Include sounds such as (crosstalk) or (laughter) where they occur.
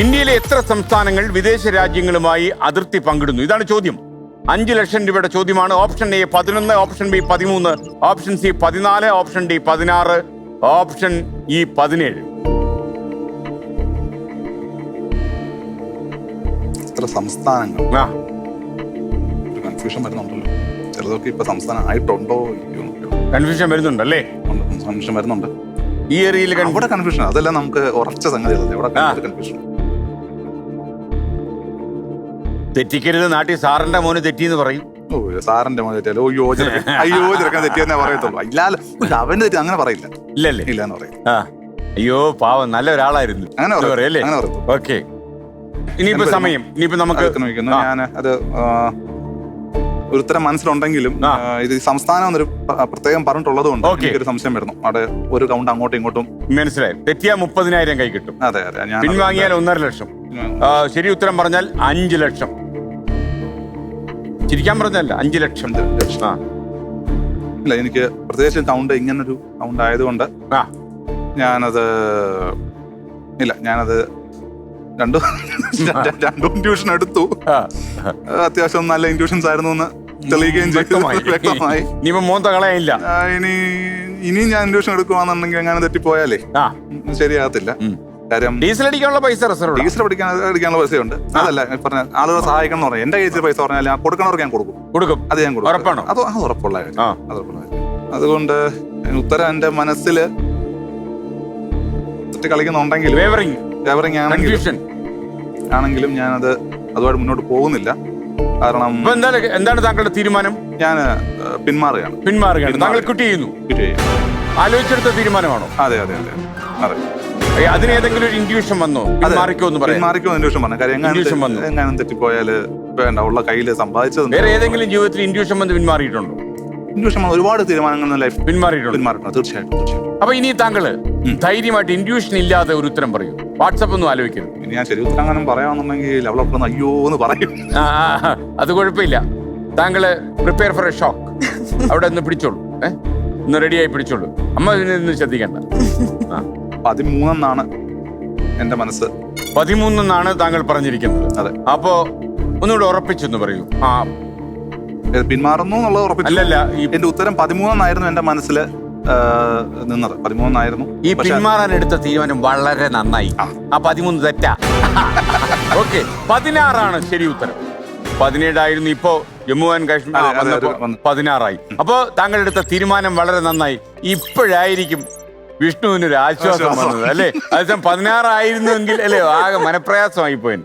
ഇന്ത്യയിലെ എത്ര സംസ്ഥാനങ്ങൾ വിദേശ രാജ്യങ്ങളുമായി അതിർത്തി പങ്കിടുന്നു? ഇതാണ് ചോദ്യം. അഞ്ച് ലക്ഷം രൂപയുടെ ചോദ്യമാണ്. ഓപ്ഷൻ എ പതിനൊന്ന് ഓപ്ഷൻ ബി പതിമൂന്ന് ഓപ്ഷൻ സി പതിനാല് ഓപ്ഷൻ ഡി പതിനാറ് ഓപ്ഷൻ ഇ പതിനേഴ്. സംസ്ഥാനങ്ങൾ. കൺഫ്യൂഷൻ വരുന്നുണ്ടല്ലോ. ചിലതൊക്കെ ഇപ്പൊ സംസ്ഥാനം ആയിട്ടുണ്ടോ കൺഫ്യൂഷൻ വരുന്നുണ്ടല്ലേ? കൺഫ്യൂഷൻ വരുന്നുണ്ട്. ഈ ഏരിയയിൽ അവിടെ കൺഫ്യൂഷൻ അതെല്ലാം നമുക്ക് ഉറച്ച സംഗതികളല്ലേ ഇവിടെ കൺഫ്യൂഷൻ തെറ്റിക്കരുത് നാട്ടിൽ സാറിന്റെ മോന് തെറ്റിയെന്ന് പറയും. ഓ സാറിന്റെ മോനെ തെറ്റിയാലോ? അയ്യോ ചെറുക്കൻ അയ്യോ ചെറുക്കാൻ തെറ്റിയെന്നേ പറയത്തുള്ളൂ. ഇല്ലാലോ അവന്റെ തെറ്റി അങ്ങനെ പറയില്ല. ഇല്ലല്ലേ ഇല്ല. എന്ന് പറയും ആ അയ്യോ പാവം നല്ല ഒരാളായിരുന്നു. അങ്ങനെ പറയും. പറയും അല്ലേ അങ്ങനെ പറയും. ഓക്കെ. ഇനിയിപ്പോ സമയം ഇനിയിപ്പോ നമുക്ക് അതൊക്കെ നോക്കുന്നു ആ. ഞാൻ അത് ആ, ഒരു ഉത്തരം മനസ്സിലുണ്ടെങ്കിലും ആ. ആ, ഇത് സംസ്ഥാനം എന്നൊരു പ- പ്രത്യേകം പറഞ്ഞിട്ടുള്ളത് കൊണ്ട് Okay. എനിക്കൊരു സംശയം വരുന്നു. അവിടെ ഒരു കൗണ്ട് അങ്ങോട്ടും ഇങ്ങോട്ടും മനസ്സിലായി. തെറ്റിയാ മുപ്പതിനായിരം കൈ കിട്ടും. അതെ അതെ ഞാൻ പിൻവാങ്ങിയാൽ ഒന്നര ലക്ഷം. ആ, ശരി ഉത്തരം പറഞ്ഞാൽ അഞ്ച് ലക്ഷം. ചിരിക്കാൻ പറഞ്ഞല്ല അഞ്ച് ലക്ഷം ലക്ഷം. ആ. ഇല്ല എനിക്ക് പ്രത്യേകിച്ച് കൗണ്ട് ഇങ്ങനൊരു കൗണ്ട് ആയതുകൊണ്ട് ആ. ഞാനത് ഇല്ല ഞാനത് രണ്ടു (laughs) രണ്ടും ട്യൂഷൻ എടുത്തു. അത്യാവശ്യം നല്ല ഇൻട്യൂഷൻസ് ആയിരുന്നു എന്ന് തെളിയിക്കുകയും ചെയ്തു. വ്യക്തമായി. വ്യക്തമായി. ഇനിയിപ്പോ മോന്ത കളയില്ല ആ, ഇനി ഇനിയും ഞാൻ ഇൻട്യൂഷൻ എടുക്കുവാന്നുണ്ടെങ്കിൽ അങ്ങനെ തെറ്റിപ്പോയാലേ? ശരിയാകത്തില്ല. കാര്യം ഡീസൽ അടിക്കാനുള്ള പൈസ റിസർവ് ഡീസൽ അടിക്കാൻ അടിക്കാനുള്ള പൈസയുണ്ട്. അതല്ല പറഞ്ഞ ആളുകളെ സഹായിക്കണം എന്ന് പറയാം എന്റെ കയ്യിൽ പൈസ പറഞ്ഞാൽ ഞാൻ കൊടുക്കണവർക്ക് ഞാൻ കൊടുക്കും. കൊടുക്കും. അത് ഞാൻ കൊടുക്കും. ഉറപ്പാണോ? അത് അത് ഉറപ്പുള്ള കാര്യം അത് ഉറപ്പുള്ള കാര്യം അതുകൊണ്ട് ഉത്തരം എന്റെ മനസ്സിൽ കളിക്കുന്നുണ്ടെങ്കിൽ വേവറിങ് ഗവറിങ് ആണെങ്കിലും ഞാൻ അത് ഞാനത് അതുമായിട്ട് മുന്നോട്ട് പോകുന്നില്ല. കാരണം എന്താണ് എന്താണ് താങ്കളുടെ തീരുമാനം? ഞാൻ പിന്മാറുകയാണ്. പിന്മാറുകയാണ്. താങ്കൾ. ക്വിറ്റ് ചെയ്യുന്നു. ആലോചിച്ചെടുത്ത തീരുമാനമാണോ? അതെ അതെ അതെ. അതെ ഏ, അതിന് ഏതെങ്കിലും ഒരു ഇൻഡ്യൂഷൻ വന്നോ. പിന്മാറിക്കോ എന്ന് പറയാം മാറിക്കോ ഇൻഡ്യൂഷൻ പറഞ്ഞു. കാര്യം ഇൻഡ്യൂഷൻ വന്നു. എങ്ങാനും എങ്ങാനും തെറ്റിപ്പോയാൽ വേണ്ട ഉള്ള കയ്യിൽ സമ്പാദിച്ചത് വേറെ ഏതെങ്കിലും ജീവിതത്തിൽ ഇൻഡ്യൂഷൻ വന്ന് പിന്മാറിയിട്ടുണ്ടോ? ഇൻഡ്യൂഷൻ ഒരുപാട് തീരുമാനങ്ങൾ ലൈഫ് പിന്മാറിയിട്ടുണ്ട്. പിന്മാറിയിട്ടുണ്ട്. തീർച്ചയായിട്ടും തീർച്ചയായിട്ടും. അപ്പൊ ഇനി താങ്കൾ ധൈര്യമായിട്ട് ഇൻഡ്യൂഷൻ ഇല്ലാതെ ഒരു ഉത്തരം പറയൂ. വാട്സപ്പ് ഒന്നും ആലോചിക്കരുത്. ഇനി ഞാൻ ശരി ഉത്തരം അങ്ങനെ പറയാമെന്നുണ്ടെങ്കിൽ അവളൊപ്പം അയ്യോ എന്ന് പറയും. അത് കുഴപ്പമില്ല. താങ്കൾ പ്രിപ്പയർ ഫോർ എ ഷോക്ക് അവിടെ ഒന്ന് പിടിച്ചോളൂ. ഏഹ് ഒന്ന് റെഡിയായി പിടിച്ചോളൂ. അമ്മ ഇതിനൊന്നും ശ്രദ്ധിക്കണ്ട. ആ. പതിമൂന്നെന്നാണ് എന്റെ മനസ്സ്. പതിമൂന്നെന്നാണ് താങ്കൾ പറഞ്ഞിരിക്കുന്നത്. അതെ. അപ്പോ ഒന്നുകൂടെ ഉറപ്പിച്ചെന്ന് പറയൂ. ആ. പിന്മാറുന്നു എന്നുള്ളത് ഉറപ്പിച്ചു. അല്ലല്ല ഈ എന്റെ ഉത്തരം പതിമൂന്നെന്നായിരുന്നു എന്റെ മനസ്സിൽ നിന്നത്. പതിമൂന്നായിരുന്നു ഈ പിന്മാറാൻ എടുത്ത തീരുമാനം വളരെ നന്നായി. ആ. പതിമൂന്ന് തെറ്റാ. (laughs) ഓക്കെ പതിനാറാണ് ശരി ഉത്തരം. പതിനേഴായിരുന്നു ഇപ്പോ ജമ്മു ആൻഡ് കാശ്മീർ. പതിനാറായി. അപ്പോ താങ്കൾ എടുത്ത തീരുമാനം വളരെ നന്നായി. ഇപ്പോഴായിരിക്കും വിഷ്ണുവിന് ഒരു ആശ്വാസം. വന്നത്. അല്ലേ? അതേസമയം പതിനാറായിരുന്നുവെങ്കിൽ അല്ലേ? ആകെ മനപ്രയാസമായി പോയി